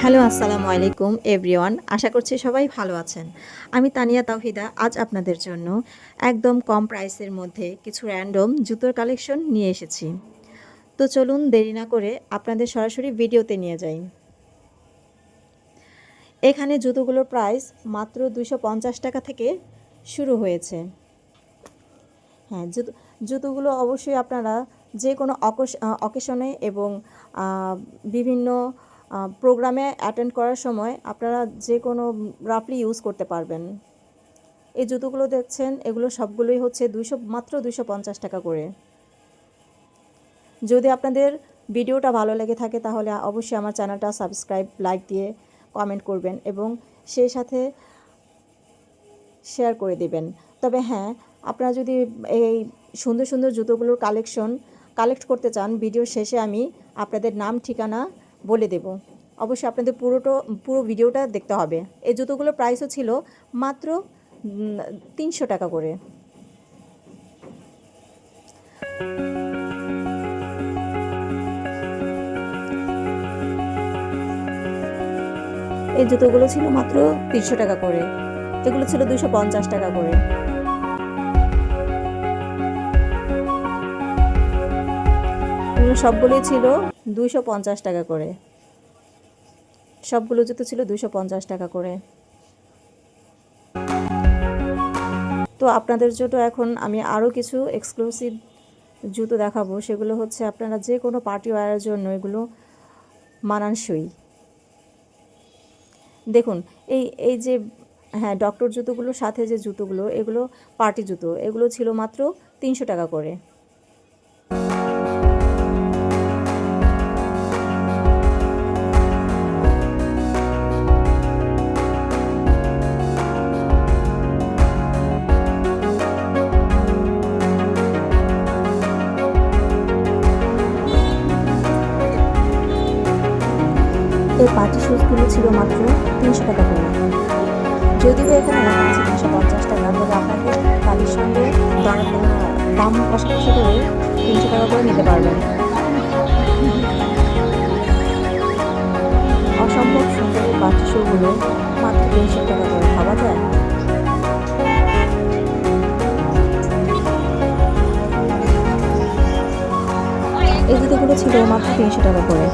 Hello, আসসালামু আলাইকুম, everyone. আশা করছি সবাই ভালো আছেন। আমি তানিয়া তাওহিদা, আজ আপনাদের জন্য একদম কম প্রাইসের মধ্যে কিছু র্যান্ডম জুতোর কালেকশন নিয়ে এসেছি। তো চলুন দেরি না করে আপনাদের সরাসরি ভিডিওতে নিয়ে যাই। এখানে জুতোগুলোর প্রাইস মাত্র দুশো টাকা থেকে শুরু হয়েছে। হ্যাঁ জুতো জুতোগুলো অবশ্যই আপনারা যে কোনো অকেশনে এবং বিভিন্ন প্রোগ্রামে অ্যাটেন্ড করার সময় আপনারা যে কোনো রাফলি ইউজ করতে পারবেন। এই জুতোগুলো দেখছেন, এগুলো সবগুলোই হচ্ছে দুইশো, মাত্র দুইশো পঞ্চাশ টাকা করে। যদি আপনাদের ভিডিওটা ভালো লেগে থাকে, তাহলে অবশ্যই আমার চ্যানেলটা সাবস্ক্রাইব লাইক দিয়ে কমেন্ট করবেন এবং সেই সাথে শেয়ার করে দিবেন। তবে হ্যাঁ আপনারা যদি এই সুন্দর সুন্দর জুতোগুলোর কালেকশন কালেক্ট করতে চান ভিডিও শেষে আমি আপনাদের নাম, ঠিকানা বলে দেব। অবশ্যই আপনাদের পুরোটো, পুরো ভিডিওটা দেখতে হবে। এই জুতোগুলোর প্রাইসও ছিল মাত্র তিনশো টাকা করে। এই জুতোগুলো ছিল মাত্র তিনশো টাকা করে। এগুলো ছিল দুশো পঞ্চাশ টাকা করে। সবগুলোই ছিল দুইশো পঞ্চাশ টাকা করে। সবগুলো জুতো ছিল দুইশো পঞ্চাশ টাকা করে। তো আপনাদের জন্য এখন আমি আরও কিছু এক্সক্লুসিভ জুতো দেখাবো। সেগুলো হচ্ছে আপনারা যে কোনো পার্টি ওয়ারের জন্য এগুলো মানানসই। দেখুন, এই এই যে হ্যাঁ ডক্টর জুতোগুলোর সাথে যে জুতোগুলো, এগুলো পার্টি জুতো, এগুলো ছিল মাত্র তিনশো টাকা করে। পার্টি শুজগুলো ছিল মাত্র তিনশো টাকা করে। যদিও এখানে লেখা আছে তিনশো পঞ্চাশ টাকা, তবে আপনাকে তাদের সঙ্গে দাম কষাকষি করে তিনশো টাকা করে নিতে পারবেন। অসম্ভব সুন্দর পার্টি শুগুলো মাত্র তিনশো টাকা করে, ভাবা যায়? এই জুতোগুলো ছিল মাত্র তিনশো টাকা করে।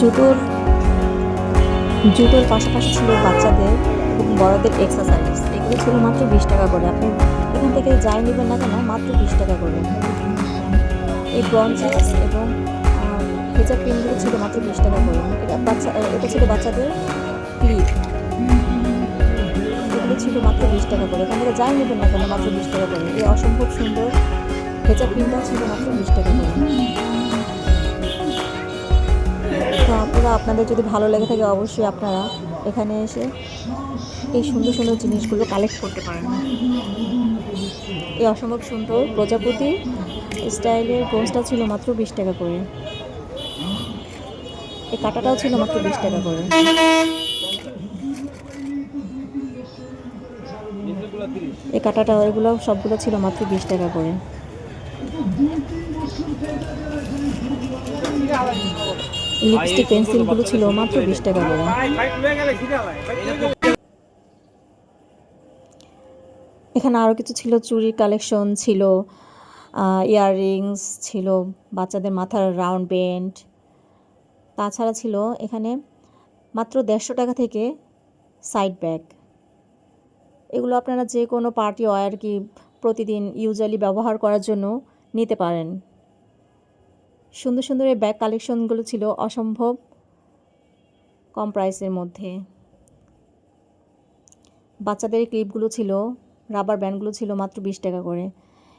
জুতোর জুতোর পাশাপাশি ছিল বাচ্চাদের এবং বড়দের এক্সারসাইজ এগুলো ছিল মাত্র বিশ টাকা করে। আপনি এখান থেকে যাই নেবেন না কেন, মাত্র বিশ টাকা করে। এই ব্রঞ্চেস এবং ভেজা ক্রিমগুলো ছিল মাত্র বিশ টাকা করে। এটা বাচ্চা এটা ছিল বাচ্চাদের ক্লিপ এগুলো ছিল মাত্র বিশ টাকা করে। এখান থেকে যাই নেবেন না কেন, মাত্র বিশ টাকা করে। এই অসম্ভব সুন্দর ভেজা ক্রিমটা ছিল মাত্র বিশ টাকা করে। আপনারা আপনাদের যদি ভালো লেগে থাকে অবশ্যই আপনারা এখানে এসে এই সুন্দর সুন্দর জিনিসগুলো কালেক্ট করতে পারেন। এই অসম্ভব সুন্দর প্রজাপতি স্টাইলের ব্রোঞ্জটা ছিল মাত্র বিশ টাকা করে। এই কাটাটাও ছিল মাত্র বিশ টাকা করে। এই কাটাটা, এগুলো সবগুলো ছিল মাত্র বিশ টাকা করে। লিপস্টিক পেন্সিলগুলো ছিল মাত্র বিশ টাকা করে। এখানে আরও কিছু ছিল চুরির কালেকশন ছিল ইয়াররিংস ছিল বাচ্চাদের মাথার রাউন্ড বেন্ড। তাছাড়া ছিল এখানে মাত্র দেড়শো টাকা থেকে সাইড ব্যাগ। এগুলো আপনারা যে কোনো পার্টি ওয়ার কি প্রতিদিন ইউজুয়ালি ব্যবহার করার জন্য নিতে পারেন। সুন্দর সুন্দর এই ব্যাগ কালেকশনগুলো ছিল অসম্ভব কম প্রাইসের মধ্যে। বাচ্চাদের ক্লিপগুলো ছিল রাবার ব্যান্ডগুলো ছিল মাত্র বিশ টাকা করে।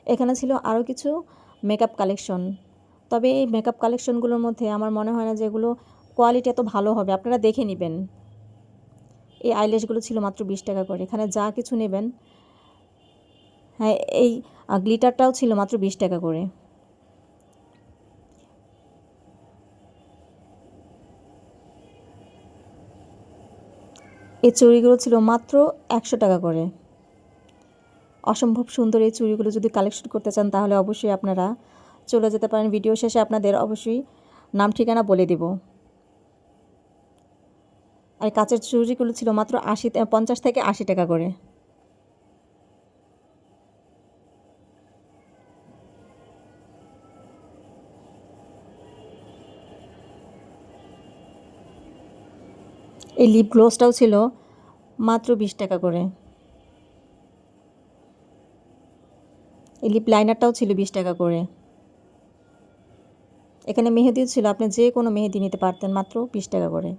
এখানে ছিল আরও কিছু মেকআপ কালেকশন তবে এই মেকআপ কালেকশনগুলোর মধ্যে আমার মনে হয় না যে এগুলো কোয়ালিটি এত ভালো হবে। আপনারা দেখে নেবেন। এই আইল্যাশগুলো ছিল মাত্র বিশ টাকা করে। এখানে যা কিছু নেবেন হ্যাঁ এই গ্লিটারটাও ছিল মাত্র বিশ টাকা করে। এই চুড়িগুলো ছিল মাত্র একশো টাকা করে। অসম্ভব সুন্দর এই চুড়িগুলো যদি কালেকশন করতে চান, তাহলে অবশ্যই আপনারা চলে যেতে পারেন। ভিডিও শেষে আপনাদের অবশ্যই নাম, ঠিকানা বলে দেব। আর কাঁচের চুড়িগুলো ছিল মাত্র আশি, পঞ্চাশ থেকে আশি টাকা করে। এই লিপ গ্লোসটাও ছিল মাত্র বিশ টাকা করে। এই লিপ লাইনারটাও ছিল বিশ টাকা করে। এখানে মেহেদিও ছিল, আপনি যে কোনো মেহেদি নিতে পারতেন মাত্র বিশ টাকা করে।